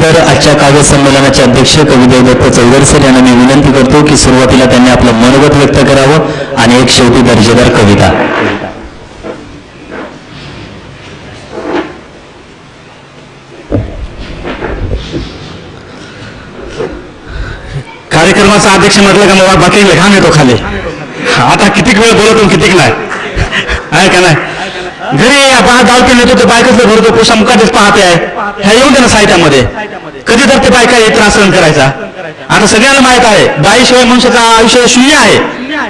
यानंतर आजच्या काव्य संमेलनाचे अध्यक्ष कविदेव दत्त चौधरी सर यांना मी विनंती करतो की सुरुवातीला त्यांनी आपलं मनोगत व्यक्त करावं आणि एक शेवटी दर्जेदार कविता. कार्यक्रमाचा अध्यक्ष म्हटलं का मग बाकी घाम येतो खाली. आता कितीक वेळ बोलतो कितीक नाही. आहे का नाही? घरी बाहेर दाल पिऊन येतो ते बायकाच भरतो पोषा मुकाटेच पाहते आहे. ह्या येऊन दे ना साहित्यामध्ये. कधी तर ते बायका येत त्रास सहन करायचा. आता सगळ्यांना माहीत आहे बाईशिवाय मनुष्याचं आयुष्य शून्य आहे.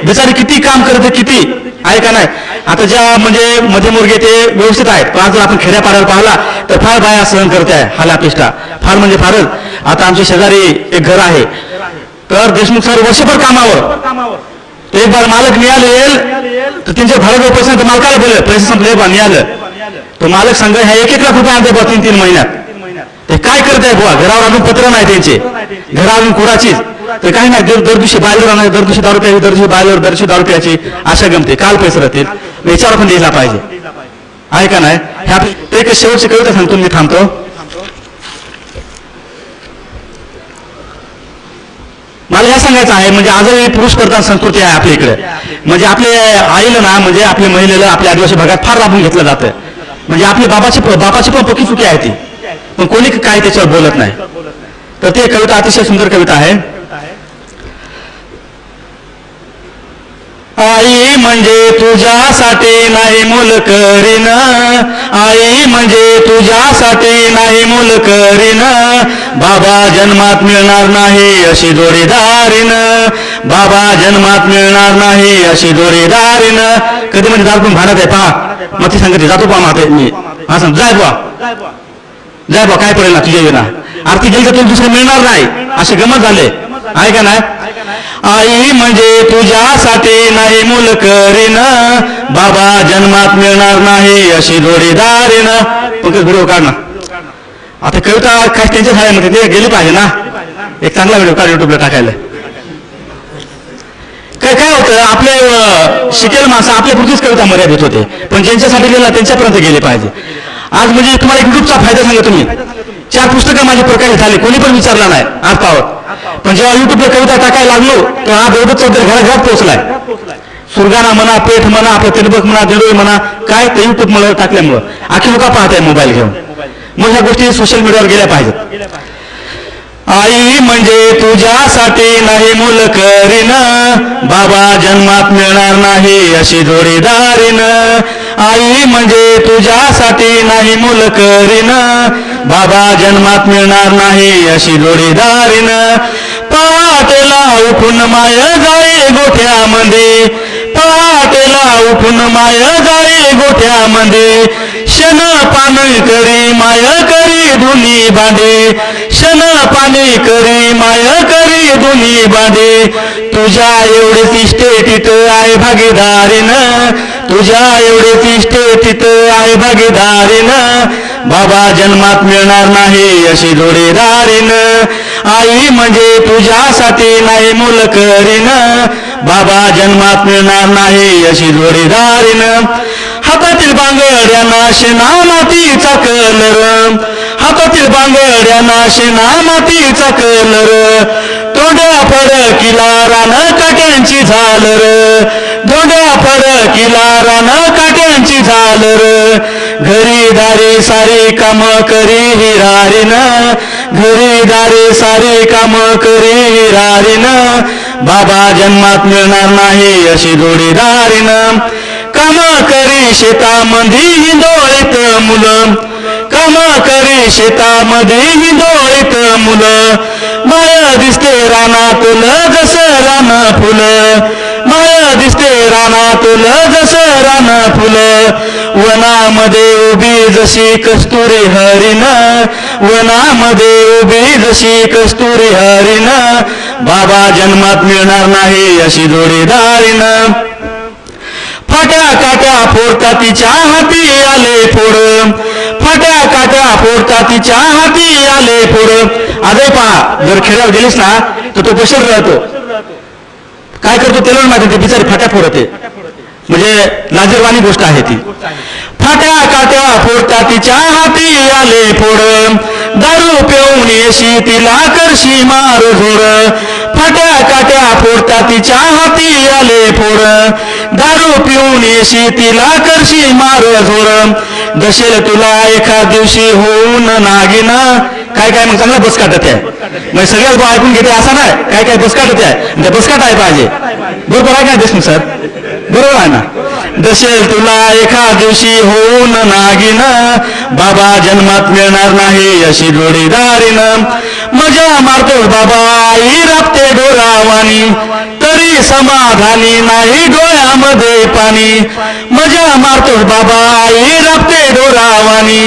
बिचारी किती काम करते किती? आहे का नाही? आता ज्या म्हणजे मध्यमवर्गीय ते व्यवस्थित आहेत. पण आज जर आपण खेड्यापाड्यावर पाहिला तर फार बाया सहन करते आहे हालापिष्टा फार म्हणजे फारच. आता आमच्या शेजारी एक घर आहे. तर देशमुख सर वर्षभर कामावर. एक बार मालक मिळालं येईल तर त्यांचे भाडं पैसे तर मालकाला बोल पैसे संपले बा मिळालं तो मालक सांग ह्या एक एक लाख रुपये आणते बा तीन तीन महिन्यात. ते काय करत आहे बुवा? घरावर अजून पत्र नाही त्यांचे. घरावर अजून कुराची. तर काही नाही दर दर दिवशी आणायचं दर दिवशी दारू प्यायची दर दिवशी बायलवर दर दिवशी दारू प्यायची. अशा गमते काल पैसे राहतील. याच्यावर पण द्यायला पाहिजे. आहे का नाही? ह्या एक शेवटची कविता सांगतो मी थांबतो. मला हे सांगायचं आहे म्हणजे आजही पुरुष प्रधान संस्कृती आहे आपल्या इकडे. म्हणजे आपले आईला ना म्हणजे आपल्या महिलेला आपल्या आदिवासी भागात फार लाभून घेतलं जातं. म्हणजे आपली बाबाची बाबाची पण पकी चुकी आहे ती. पण कोणी काय त्याच्यावर बोलत नाही. तर ती कविता अतिशय सुंदर कविता आहे. आई म्हणजे तुझ्यासाठी नाही मुल करीन आई म्हणजे तुझ्यासाठी नाही मुल करीन बाबा जन्मात मिळणार नाही अशी जोडीदारीन. बाबा जन्मात मिळणार नाही अशी जोडीदारीन. कधी म्हणजे जात पण भाडत आहे पहा. मग ती सांगते जातो पहा माते. मी. हा सांग जाय बुवा. जाय बुवा काय पडेल ना तुझ्या विना. आरती गेली तर तुला दुसरं मिळणार नाही. असे गमत झाले. आहे का नाही आई म्हणजे तुझ्यासाठी नाही मुल करीन बाबा जन्मात मिळणार नाही अशी जोडीदारीन. पंकज व्हिडिओ काढ आता कविता काय त्यांच्या शाळेमध्ये ते गेली पाहिजे ना. एक चांगला व्हिडिओ काढ युट्यूबला टाकायला. काय काय होतं आपले शिकेल माणसं आपल्या पुरतीच कविता मर्यादित होते. पण ज्यांच्यासाठी गेला त्यांच्यापर्यंत गेले पाहिजे. आज म्हणजे तुम्हाला युट्यूबचा फायदा सांगा तुम्ही. चार पुस्तकं माझे प्रकाशित झाले. कोणी पण विचारला नाही. आज पावत पण जेव्हा युट्यूबला कविता टाकायला लागलो तर हा बरोबर चौधरी घराघरात पोहोचलाय. सुरगाणा म्हणा पेठ म्हणा आपलं तिरबक म्हणा देडोळी म्हणा काय ते युट्यूब मला टाकल्यामुळं. आखी लोक पाहत मोबाईल घेऊन. मग ह्या गोष्टी सोशल मीडियावर गेल्या पाहिजेत. आई म्हणजे तुझ्यासाठी नाही मुल करीन बाबा जन्मात मिळणार नाही अशी जोडीदारीन. आई म्हणजे तुझ्यासाठी नाही मुल करीन बाबा जन्मात मिळणार नाही अशी जोडीदारीन पहाटेला उठून माय जाई गोठ्यामध्ये. पहाटेला उठून माय जाई गोठ्यामध्ये. शन पाणी करी माय करी धुनी बांधे शन पाणी करी माय करी धुनी बांधे तुझ्या एवढे तिष्ठे तिथं आहे भागीदारीन. तुझ्या एवढे तिष्ठे तिथं आहे भागीदारीन. बाबा जन्मात मिळणार नाही अशी जोडीदारीन. आई म्हणजे तुझ्यासाठी नाही मुल करीन बाबा जन्मात मिळणार नाही अशी जोडीदारीन. हातातील बांगड्यांना शेणा मातीचा कलर. हातातील बांगड्यांना शेणा मातीचा कलर. तोंड्या फडकिला रान काट्यांची झालर. तोंड्या फडकिला रान काट्यांची झालर. घरी दारी सारी काम करी हिरारीन. घरी दारी सारी काम करी हिरारीन. बाबा जन्मात मिळणार नाही अशी जोडीदारीन. काम करी शेतामध्ये डोळीत मुलं. काम करी शेतामध्ये डोळीत मुलं. माया दिसते रानातून जस रान फुलं. माया दिसते रानातून जस रान फुलं. वनामध्ये उभी जशी कस्तुरी हरिण वनामध्ये उभी जशी कस्तुरी हरिण बाबा जन्मात मिळणार नाही अशी जोडीदारीन फाट्या काट्या फोडता तिच्या हाती आले फोड. फाट्या काट्या फोडता तिच्या हाती आले फोड. आजही पहा जर खेड्यावर गेलीस ना तर तो बशर राहतो काय करतो त्याला माहिती ते बिचारी फाट्या फोडते. म्हणजे लाजीरवाणी गोष्ट आहे ती. फाट्या काट्या फोडता तिच्या हाती आले फोड. दारू पिऊन येशी तिला करशी मार झोड. फाट्या काट्या फोडता तिच्या हाती आले फोड. दारू पिऊन येशी तिला करशी मार झोड. दशेल तुला एका दिवशी होऊन नागिन. काय काय मग चांगला बस काटत आहे. मग सगळ्याच ऐकून घेते असा नाही. काय काय बस काटत आहे. त्या बस काटाय पाहिजे. बरोबर आहे काय देशमुख सर बरोबर आहे ना? दशेल तुला एका दिवशी होऊन नागिन बाबा जन्मात मिळणार नाही अशी जोडीदारीनं. मजा मारतो बाबा आई राबते डोरावानी तरी समाधानी नाही डोळ्यामध्ये पाणी. मजा मारतो बाबा आई राबते डोरावानी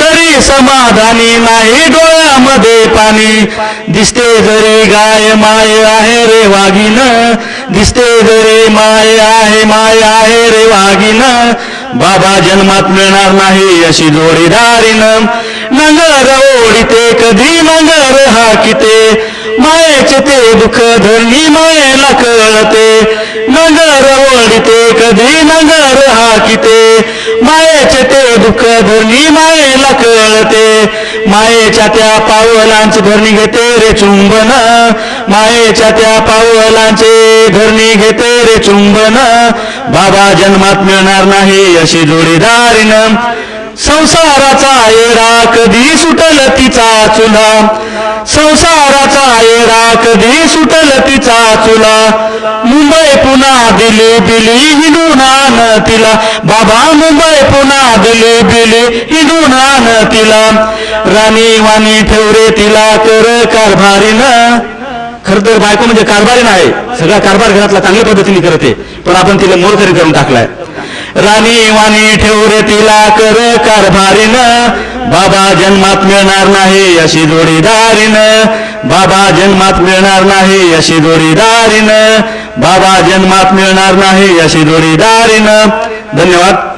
तरी समाधानी नाही डोळ्यामध्ये पाणी. दिसते जरी गाय माय आहे रे वाघीन दिसते रे माय आहे माय आहे रे वागिन बाबा जन्मात मिळणार नाही अशी जोडीदारीन. नगर ओढिते कधी नगर हाकिते. मायेचे ते दुःख धरणी मायेला कळते. नगर ओढते कधी नगर हाकिते. मायेचे ते दुःख धरणी मायेला कळते. मायेच्या त्या पावलांची धरणी घेते रे चुंबन. मायेच्या त्या पावलांचे धरणी घेते रे चुंबन. बाबा जन्मात मिळणार नाही अशी जोडीदारीनं. संसाराचा येडा कधी सुटल तिचा चुला? संसाराचा येडा कधी सुटल तिचा चुला? मुंबई पुन्हा दिली बिली हिंदून आण तिला. बाबा मुंबई पुन्हा दिली बिली हिंदून आण तिला. राणी वाणी ठेवरे तिला कर कारभारीनं. खर तर बायको म्हणजे कारभारी नाही सगळा कारभार घरातला चांगल्या पद्धतीने करते. पण आपण तिला मोरकरी करून टाकलाय. राणी वाणी ठेवरे तिला कर कारभारीनं. बाबा जन्मात मिळणार नाही अशी जोडीदारीन. बाबा जन्मात मिळणार नाही अशी जोडीदारीन. बाबा जन्मात मिळणार नाही अशी जोडीदारीन. धन्यवाद.